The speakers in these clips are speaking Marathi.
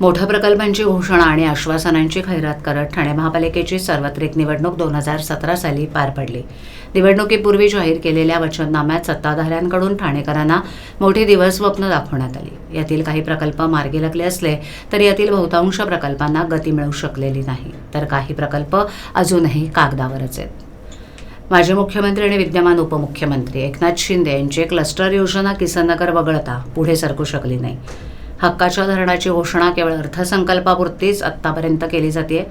मोठ्या प्रकल्पांची घोषणा आणि आश्वासनांची खैरात करत ठाणे महापालिकेची सार्वत्रिक निवडणूक दोन हजार सतरा साली पार पडली. निवडणुकीपूर्वी जाहीर केलेल्या वचननाम्यात सत्ताधाऱ्यांकडून ठाणेकरांना मोठी दिवस स्वप्न दाखवण्यात आली. यातील काही प्रकल्प मार्गी लागले असले तरी यातील बहुतांश प्रकल्पांना गती मिळू शकलेली नाही तर काही प्रकल्प अजूनही कागदावरच आहेत. माजी मुख्यमंत्री आणि विद्यमान उपमुख्यमंत्री एकनाथ शिंदे यांची क्लस्टर योजना किसननगर वगळता पुढे सरकू शकली नाही. हक्काच्या धरणाची घोषणा केवळ अर्थसंकल्पापुरतीच आत्तापर्यंत केली जाते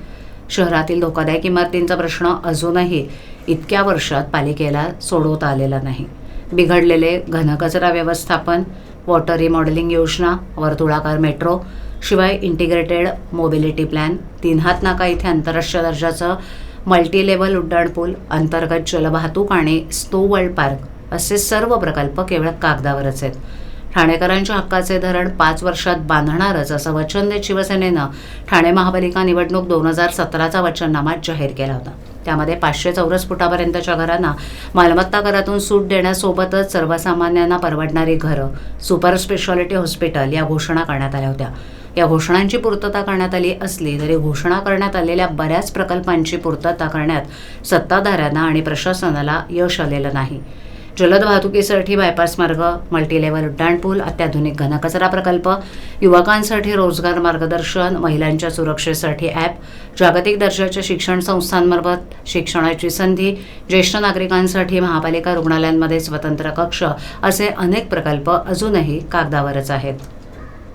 शहरातील धोकादायक इमारतींचा प्रश्न अजूनही इतक्या वर्षात पालिकेला सोडवता आलेला नाही. बिघडलेले घनकचरा व्यवस्थापन वॉटर रिमॉडेलिंग योजना वर्तुळाकार मेट्रो शिवाय इंटिग्रेटेड मोबिलिटी प्लॅन तीन हात नाका इथे आंतरराष्ट्रीय दर्जाचं मल्टी लेवल उड्डाणपूल अंतर्गत जलवाहतूक आणि स्नो वर्ल्ड पार्क असे सर्व प्रकल्प केवळ कागदावरच आहेत. ठाणेकरांच्या हक्काचे धरण पाच वर्षात बांधणारच असं वचन देत शिवसेनेनं ठाणे महापालिका निवडणूक दोन हजार सतराचा वचननामा जाहीर केला होता. त्यामध्ये पाचशे चौरस फुटापर्यंतच्या घरांना मालमत्ता करातून सूट देण्यासोबतच सर्वसामान्यांना परवडणारी घरं सुपर स्पेशालिटी हॉस्पिटल या घोषणा करण्यात आल्या होत्या. या घोषणांची पूर्तता करण्यात आली असली तरी घोषणा करण्यात आलेल्या बऱ्याच प्रकल्पांची पूर्तता करण्यात सत्ताधाऱ्यांना आणि प्रशासनाला यश आलेलं नाही. जलद वाहतुकीसाठी बायपास मार्ग मल्टीलेवल उड्डाणपूल अत्याधुनिक घनकचरा प्रकल्प युवकांसाठी रोजगार मार्गदर्शन महिलांच्या सुरक्षेसाठी ॲप जागतिक दर्जाच्या शिक्षण संस्थांमार्फत शिक्षणाची संधी ज्येष्ठ नागरिकांसाठी महापालिका रुग्णालयांमध्ये स्वतंत्र कक्ष असे अनेक प्रकल्प अजूनही कागदावरच आहेत.